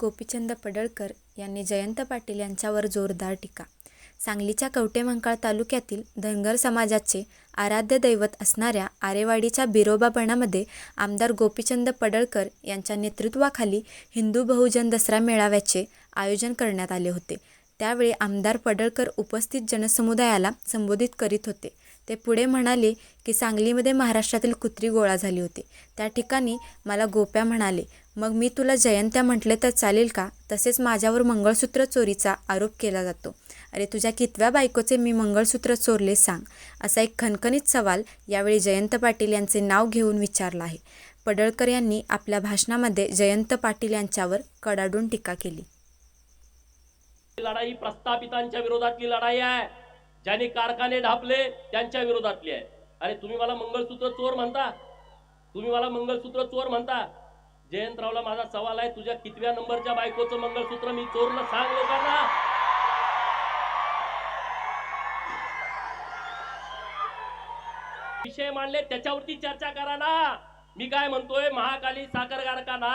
गोपीचंद पडळकर यांनी जयंत पाटील यांच्यावर जोरदार टीका. सांगलीच्या कवटेमंकाळ तालुक्यातील धनगर समाजाचे आराध्य दैवत असणाऱ्या आरेवाडीच्या बिरोबापणामध्ये आमदार गोपीचंद पडळकर यांच्या नेतृत्वाखाली हिंदू बहुजन दसरा मेळाव्याचे आयोजन करण्यात आले होते. त्यावेळी आमदार पडळकर उपस्थित जनसमुदायाला संबोधित करीत होते. ते पुढे म्हणाले की सांगलीमध्ये महाराष्ट्रातील कुत्री गोळा झाली होती. त्या ठिकाणी मला गोप्या म्हणाले मग मी तुला जयंत्या म्हटले तर चालेल का? तसेच माझ्यावर मंगळसूत्र चोरीचा आरोप केला जातो. अरे तुझ्या कितव्या बायकोचे मी मंगळसूत्र चोरले सांग? असा एक खणखणीत सवाल यावेळी जयंत पाटील यांचे नाव घेऊन विचारला आहे. पडळकर यांनी आपल्या भाषणामध्ये जयंत पाटील यांच्यावर कडाडून टीका केली. लढाई प्रस्थापितांच्या विरोधातली लढाई आहे. ज्यांनी कारखाने ढापले त्यांच्या विरोधातली आहे. अरे तुम्ही मला मंगळसूत्र चोर म्हणता? तुम्ही मला मंगळसूत्र चोर म्हणता? जयंतरावला माझा सवाल आहे तुझ्या कितव्या नंबरच्या बायकोचं मंगळसूत्र मी चोरलं सांग लोकांना. विषय मांडले त्याच्यावरती चर्चा करा ना. मी काय म्हणतोय महाकाली साखर कारखाना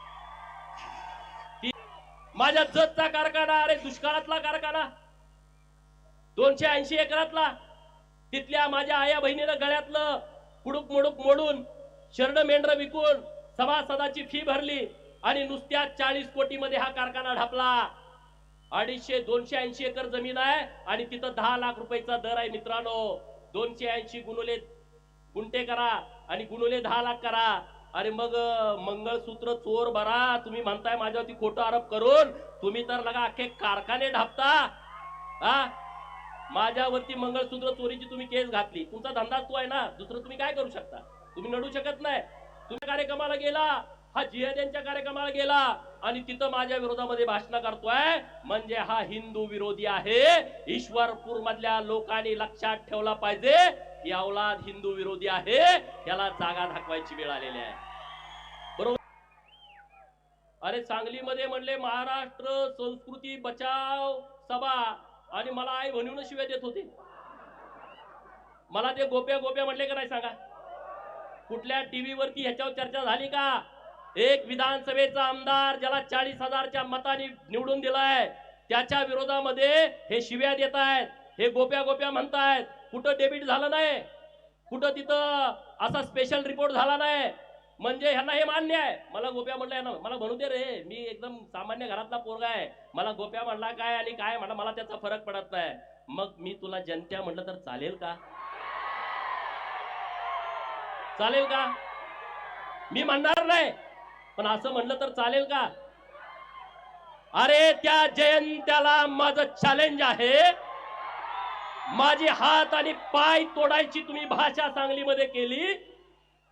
माझ्या जतचा कारखाना अरे दुष्काळातला कारखाना. दोनशे ऐंशी एकरातला. तिथल्या माझ्या आया बहिणीनं गळ्यातलं कुडूक मुडूक मोडून शरण मेंढर विकून सभासदाची फी भरली आणि नुसत्या चाळीस कोटी मध्ये हा कारखाना ढापला. अडीचशे दोनशे ऐंशी एकर जमीन आहे आणि तिथं दहा लाख रुपयाचा दर आहे मित्रांनो. दोनशे ऐंशी गुणुले गुंठे करा आणि गुणुले दहा लाख करा. अरे मग मंगळसूत्र चोर भरा तुम्ही म्हणताय माझ्यावरती खोटं आरोप करून तुम्ही तर लगा अख्खे कारखाने ढापता. हा? माझ्यावरती मंगळसूत्र चोरीची तुम्ही केस घातली. तुमचा धंदा तो आहे ना दुसरं तुम्ही काय करू शकता? तुम्ही नडू शकत नाही. तुम्ही कार्यक्रमाला गेला हा जिहाद्यांच्या कार्यक्रमाला गेला आणि तिथं माझ्या विरोधामध्ये भाषण करतोय. म्हणजे हा हिंदू विरोधी आहे. ईश्वरपूर मधल्या लोकांनी लक्षात ठेवला पाहिजे ही अवलाद हिंदू विरोधी आहे. याला जागा दाखवायची वेळ आलेली आहे. बरोबर? अरे सांगलीमध्ये म्हणले महाराष्ट्र संस्कृती बचाव सभा. आणि मला आई म्हणूनच शिव्या देत होते. मला ते गोप्या गोप्या म्हटले का नाही सांगा? कुठल्या टीव्ही वरती ह्याच्यावर चर्चा झाली का? एक विधानसभेचा आमदार ज्याला चाळीस हजारच्या मताने निवडून दिलाय त्याच्या विरोधामध्ये हे शिव्या देत आहेत हे गोप्या गोप्या म्हणतायत कुठं डेबिट झालं नाही कुठं तिथं असा स्पेशल रिपोर्ट झाला नाही. म्हणजे ह्यांना हे मान्य आहे. मला गोप्या म्हणलं यांना मला म्हणू दे रे मी एकदम सामान्य घरातला पोरगा आहे. मला गोप्या म्हणला काय आणि काय म्हणा मला त्याचा फरक पडत नाही. मग मी तुला जनत्या म्हटलं तर चालेल का? चालेल का? मी म्हणणार नाही. पण असं म्हणलं तर चालेल का? अरे त्या जयंत्याला माझं चॅलेंज आहे. माझे हात आणि पाय तोडायची तुम्ही भाषा सांगलीमध्ये केली.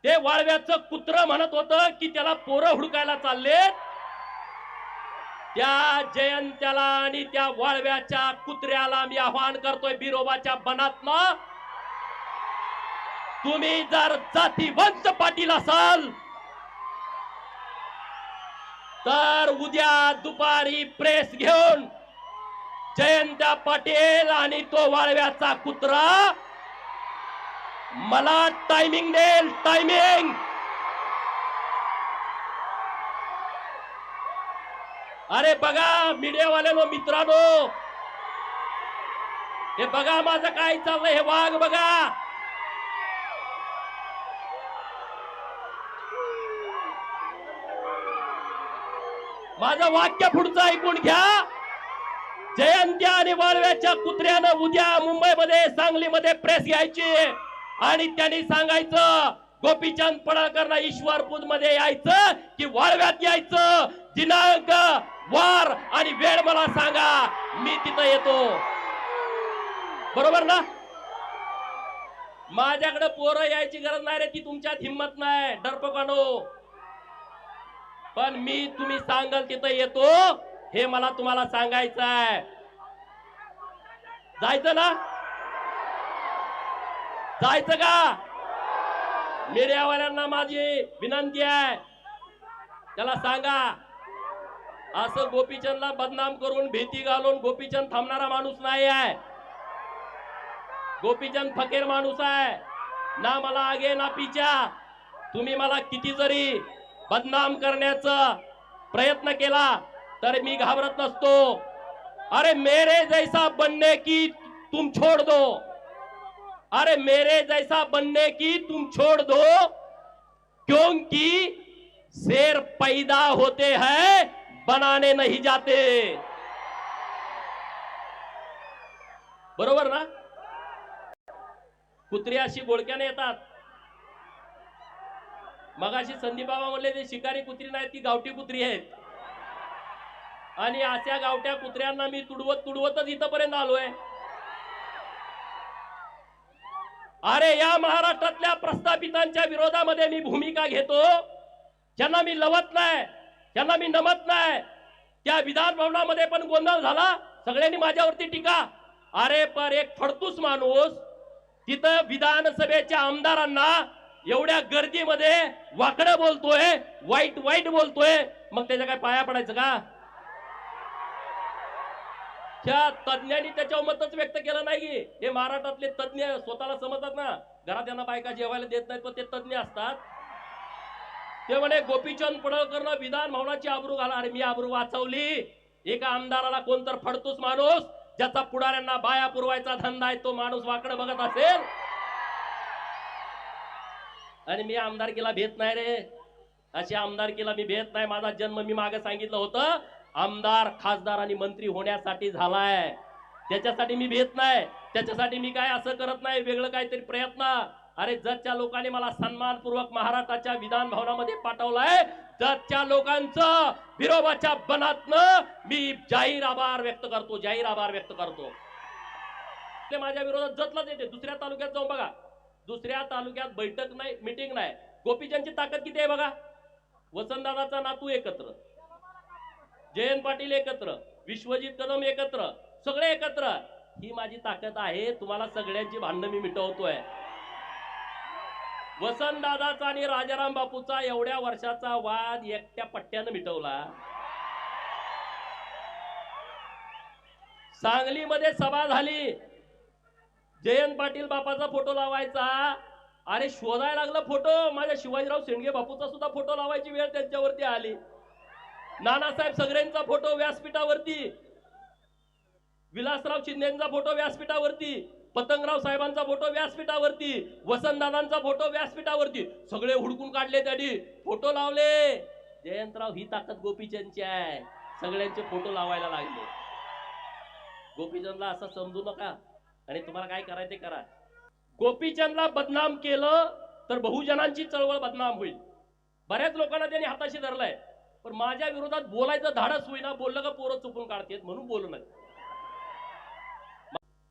ते वाळव्याचं कुत्र म्हणत होत की त्याला पोरं हुडकायला चालले त्या जयंत्याला आणि त्या वाळव्याच्या कुत्र्याला मी आव्हान करतोय बिरोबाच्या बनातनं. तुम्ही जर जातीवंत पाटील असाल तर उद्या दुपारी प्रेस घेऊन जयंत पाटील आणि तो वाळव्याचा कुत्रा मला टायमिंग देईल टायमिंग अरे बघा मीडियावाल्यानो मित्रांनो. हे बघा माझं काय चाललंय हे वाघ बघा. माझं वाक्य पुढचं ऐकून घ्या. जयंत्या आणि वाळव्याच्या कुत्र्यानं उद्या मुंबईमध्ये सांगलीमध्ये प्रेस घ्यायची. आणि त्यांनी सांगायचं गोपीचंद पडळकरला ईश्वरपूरमध्ये यायचं की वाळव्यात यायचं. दिनांक वार आणि वेळ मला सांगा. मी तिथं येतो. बरोबर ना? माझ्याकडे पोरं यायची गरज नाही रे ती तुमच्यात हिंमत नाही. डरपकानो पण मी तुम्ही सांगाल तिथं येतो हे मला तुम्हाला सांगायचं आहे. जायचं ना? जायचं का? मीडियावाल्यांना माझी विनंती आहे. त्याला सांगा असं गोपीचंदला बदनाम करून भीती घालून गोपीचंद थांबणारा माणूस नाही आहे. गोपीचंद फकीर माणूस आहे. ना मला आगे ना पिच्या तुम्ही मला किती जरी बदनाम करण्याचा प्रयत्न केला तर मी घाबरत नसतो. अरे मेरे जैसा बनने की तुम छोड़ दो. अरे मेरे जैसा बनने की तुम छोड़ दो क्योंकि शेर पैदा होते हैं बनाने नहीं जाते. बरोबर ना? कुत्री अशी गोळक्याने येतात. मगाशी संदीप बाबा म्हणले ते शिकारी कुत्री नाही ती गावठी कुत्री आहेत. आणि अशा गावठ्या कुत्र्यांना मी तुडवत तुडवतच इथपर्यंत आलोय. अरे या महाराष्ट्रातल्या प्रस्थापितांच्या विरोधामध्ये मी भूमिका घेतो. ज्यांना मी लवत नाही ज्यांना मी नमत नाही त्या विधान भवनामध्ये पण गोंधळ झाला. सगळ्यांनी माझ्यावरती टीका. अरे पर एक फडतूस माणूस तिथं विधानसभेच्या आमदारांना एवढ्या गर्दीमध्ये वाकडं बोलतोय वाईट वाईट बोलतोय. मग त्याच्या काय पाया पडायचं का? त्या तज्ञांनी त्याच्यावर मतच व्यक्त केलं नाही हे महाराष्ट्रातले तज्ञ स्वतःला समजतात ना. घरात त्यांना बायका जेवायला देत नाहीत पण ते तज्ञ असतात. ते म्हणे गोपीचंद पडळकरनं विधान भवनाची आबरू घाला. अरे मी आबरू वाचवली. एका आमदाराला कोण तर माणूस ज्याचा पुढाऱ्यांना बाया पुरवायचा धंदा आहे तो माणूस वाकडं बघत असेल. आणि मी आमदारकीला भेट नाही रे. अशी आमदारकीला मी भेट नाही. माझा जन्म मी मागे सांगितलं होतं. आमदार खासदार आणि मंत्री होण्यासाठी झालाय. त्याच्यासाठी मी भेट नाही. त्याच्यासाठी मी काय असं करत नाही. वेगळं काहीतरी प्रयत्न. अरे जतच्या लोकांनी मला सन्मानपूर्वक महाराष्ट्राच्या विधान भवनामध्ये पाठवलाय. जतच्या लोकांचं विरोधाच्या बनातनं मी जाहीर आभार व्यक्त करतो. जाहीर आभार व्यक्त करतो. ते माझ्या विरोधात जतलाच येते. दुसऱ्या तालुक्यात जाऊन बघा. दुसऱ्या तालुक्यात बैठक नाही मिटिंग नाही. गोपीचंदची ताकद किती आहे बघा? वसंतदादाचा नातू एकत्र. जयंत पाटील एकत्र. विश्वजित कदम एकत्र. सगळे एकत्र. ही माझी ताकद आहे. तुम्हाला सगळ्यांची भांडणं मी मिटवतोय. वसंतदादाचा आणि राजाराम बापूचा एवढ्या वर्षाचा वाद एकट्या पट्ट्यानं मिटवला. सांगलीमध्ये सभा झाली. जयंत पाटील बापाचा फोटो लावायचा. अरे शोधायला लागला फोटो. माझ्या शिवाजीराव शेंडगे बापूचा सुद्धा फोटो लावायची वेळ त्यांच्यावरती आली. नानासाहेब सगळ्यांचा फोटो व्यासपीठावरती. विलासराव शिंदेचा फोटो व्यासपीठावरती. पतंगराव साहेबांचा फोटो व्यासपीठावरती. वसंतदादांचा फोटो व्यासपीठावरती. सगळे हुडकून काढले त्यांनी. फोटो लावले. जयंतराव ही ताकद गोपीचंदची आहे. सगळ्यांचे फोटो लावायला लागले. गोपीचंदला असं समजू नका. आणि तुम्हाला काय करायचं ते करा. गोपीचंदला बदनाम केलं तर बहुजनांची चळवळ बदनाम होईल. बऱ्याच लोकांना त्यांनी हाताशी धरलाय. पण माझ्या विरोधात बोलायचं धाडस होईना बोललं का पोरं चुकून काढतेत म्हणून बोलू नये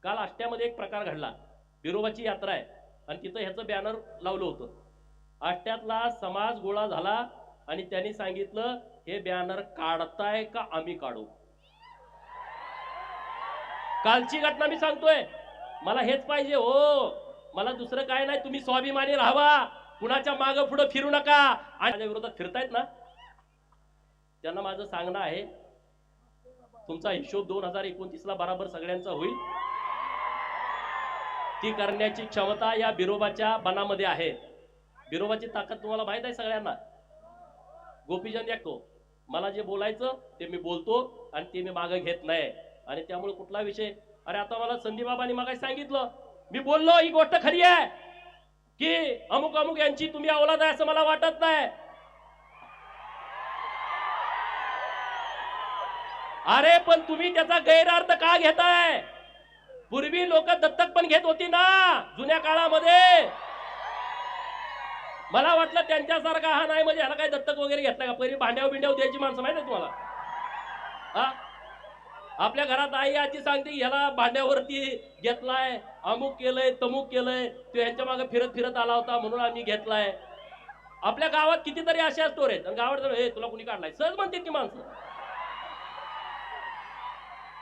काल आष्ट्यामध्ये एक प्रकार घडला. बिरोबाची यात्रा आहे. आणि तिथं ह्याचं बॅनर लावलं होतं. आष्ट्यातला समाज गोळा झाला आणि त्यांनी सांगितलं हे बॅनर काढताय का आम्ही काढू? कालची घटना मी सांगतोय. मला हेच पाहिजे हो. मला दुसरं काय नाही तुम्ही स्वाभिमानी राहावा. कुणाच्या माग पुढं फिरू नका. आणि माझ्या विरोधात फिरतायत ना? त्यांना माझं सांगणं आहे तुमचा हिशोब दोन हजार एकोणतीसला बराबर सगळ्यांचा होईल. ती करण्याची क्षमता या बिरोबाच्या बनामध्ये आहे. बिरोबाची ताकद तुम्हाला माहीत आहे सगळ्यांना? गोपीचंद ऐकतो मला जे बोलायचं ते मी बोलतो आणि ते मी मागं घेत नाही. आणि त्यामुळे कुठला विषय अरे आता मला संदीपबाबांनी मग सांगितलं. मी बोललो ही गोष्ट खरी आहे. की अमुक अमुक यांची तुम्ही अवलाद आहे असं मला वाटत नाही. अरे पण तुम्ही त्याचा गैरअर्थ का घेताय? पूर्वी लोक दत्तक पण घेत होती ना जुन्या काळामध्ये. मला वाटलं त्यांच्यासारखा हा नाही म्हणजे ह्याला काय दत्तक वगैरे घेतला का? पहिली भांड्याव बिंड्याव द्यायची माणसं माहिती तुम्हाला? हा? आपल्या घरात आई आजी सांगते ह्याला भांड्यावरती घेतलाय अमुक केलंय तमुक केलंय तो यांच्या मागे फिरत फिरत आला होता म्हणून आम्ही घेतलाय. आपल्या गावात कितीतरी अशा स्टोर आहेत. आणि गावात हे तुला कुणी काढलाय? सहज म्हणते ती माणसं.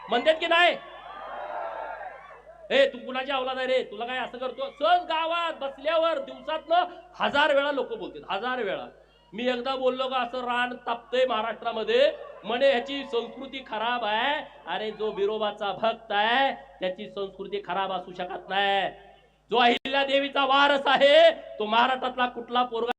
म्हणतात की नाही? हे तू कुणाची अवलाद आहे रे? तुला काय असं करतो सहज गावात बसल्यावर दिवसातनं हजार वेळा लोक बोलतात. हजार वेळा. मी एकदा बोललो का असं रान तापतंय महाराष्ट्रामध्ये. म्हणे ह्याची संस्कृती खराब आहे. अरे जो बिरोबाचा भक्त आहे त्याची संस्कृती खराब असू शकत नाही. जो अहिल्या देवीचा वारस आहे तो महाराष्ट्रातला कुठला पोरगा